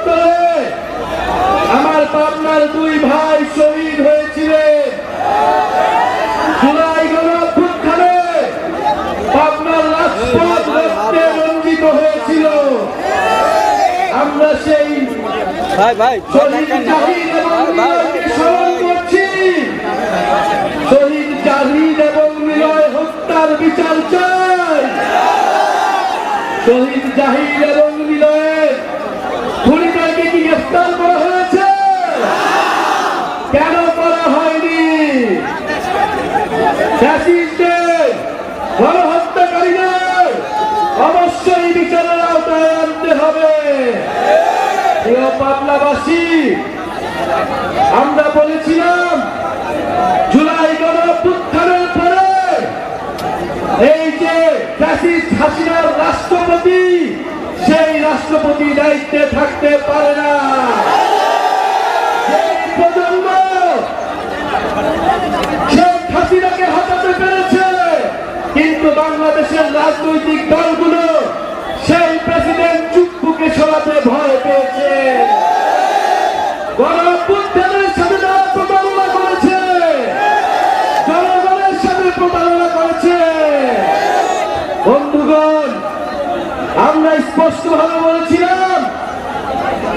একাত্তরে আমার পাবনার দুই ভাই শহীদ হয়েছিলেন। জুলাই গণঅভ্যুত্থানে পাবনার রাজপথ রক্তে রঞ্জিত হয়েছিল। আমরা সেই ভাই ভাই শহীদ জাহিদ এবং স্মরণ করছি। শহীদ জাহিদ এবং মিলয় হত্যার বিচার চাই। শহীদ জাহিদ এবং মিলয়ের অবশ্যই বিচারের আনতে হবে। আমরা বলেছিলাম, জুলাই গণঅভ্যুত্থানের পরে এই যে হাসিনার রাষ্ট্রপতি, সেই রাষ্ট্রপতি দায়িত্বে থাকতে পারে না এই প্রজন্ম শেখ হাসিনাকে হটাতে পেরেছে। কিন্তু বাংলাদেশের রাজনৈতিক দলগুলো সেই প্রেসিডেন্ট চুপ্পুকে সরাতে ভয় পেয়েছে। সাথে সাথে করেছে। বন্ধুগণ, আমরা স্পষ্ট ভাবে বলেছিলাম,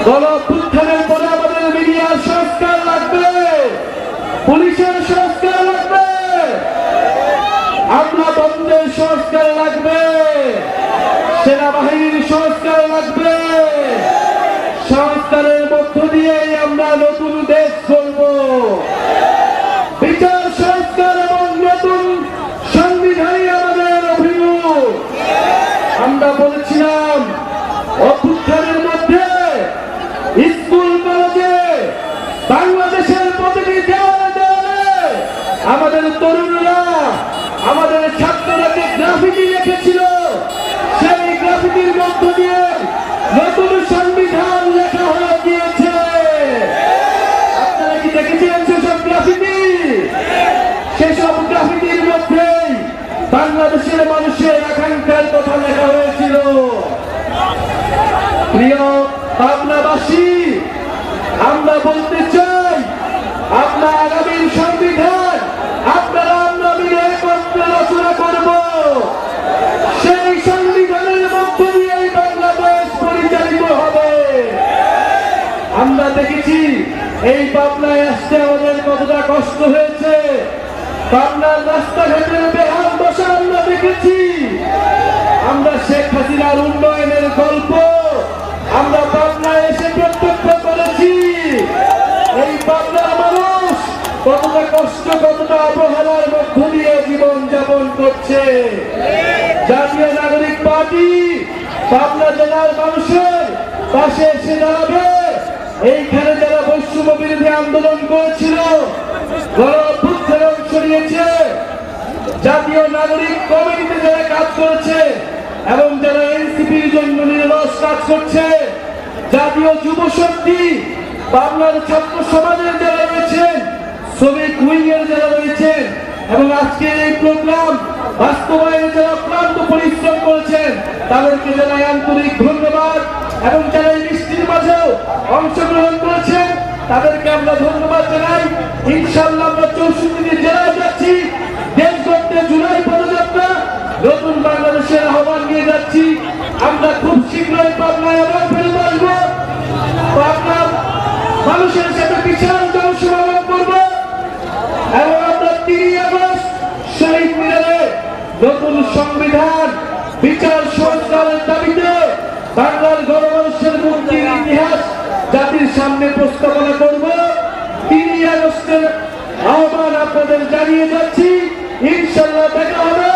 গণঅভ্যুত্থানের পরে আমাদের মিডিয়ার সংস্কার লাগবে। পুলিশের সংস্কার লাগবে আমরা দ্বন্দ্বের সংস্কার লাগবে। সেনাবাহিনীর সংস্কার লাগবে। সংস্কারের মধ্য দিয়ে আমরা নতুন দেশ বাংলাদেশের মানুষের আকাঙ্ক্ষার কথা লেখা হয়েছিল। প্রিয় পাবনাবাসী, আমরা বলতে চাই আপনার আগামীর সংবিধান আপনারা আমরা মিলে একত্রে রচনা করব। সেই সংবিধানের মধ্য দিয়েই বাংলাদেশ পরিচালিত হবে। আমরা দেখেছি, এই পাবনায় আসতে আমাদের কতটা কষ্ট হয়েছে। পাবনার রাস্তাঘাটের বেহাল দশা আমরা দেখেছি। আমরা শেখ হাসিনার উন্নয়নের গল্প আমরা পাবনায় এসে প্রত্যক্ষ করেছি। এই পাবনার মানুষ কতটা কষ্ট, কতটা অবহেলার মধ্য দিয়ে জীবন যাপন করছে। জাতীয় নাগরিক পার্টি পাবনা জেলার মানুষের পাশে এসে দাঁড়াবে। এইখানে যারা বৈষম্য বিরোধী আন্দোলন করেছিল নিয়েছে জাতীয় নাগরিক কমিটিতে যারা কাজ করেছে এবং যারা এনসিপির জন্য নিরলস কাজ করছে, জাতীয় যুব শক্তি পাবনার ছাত্র সমাজের যারা রয়েছেন, শ্রমিক উইংয়ের যারা রয়েছেন, এবং আজকের এই প্রোগ্রাম বাস্তবায়নে যারা ক্লান্ত পরিশ্রম করেছেন, তাদেরকে জানাই আন্তরিক ধন্যবাদ এবং যারা এই বৃষ্টির মাঝেও অংশগ্রহণ করেছেন তাদেরকে আমরা ধন্যবাদ জানাই। ইনশাল্লাহ আমরা চৌষট্টি জেলায় যাচ্ছি। দেশ গড়তে জুলাই পদযাত্রা। নতুন বাংলাদেশের আহ্বান নিয়ে যাচ্ছি। আমরা খুব শীঘ্রই পাবনায় আবার ফেরত আসব। পাবনার মানুষের সাথে বিশাল জনসমাগম করব। এবং আমরা তিনই আগস্ট শহীদ মিনারে নতুন সংবিধান, বিচার সংস্কারের দাবিতে বাংলার গণমানুষের মুক্তির ইতিহাস জাতির সামনে প্রস্তাবনা করব। তিনি আগস্টের আহ্বান আপনাদের জানিয়ে যাচ্ছি। ইনশাল্লাহ দেখা হবে।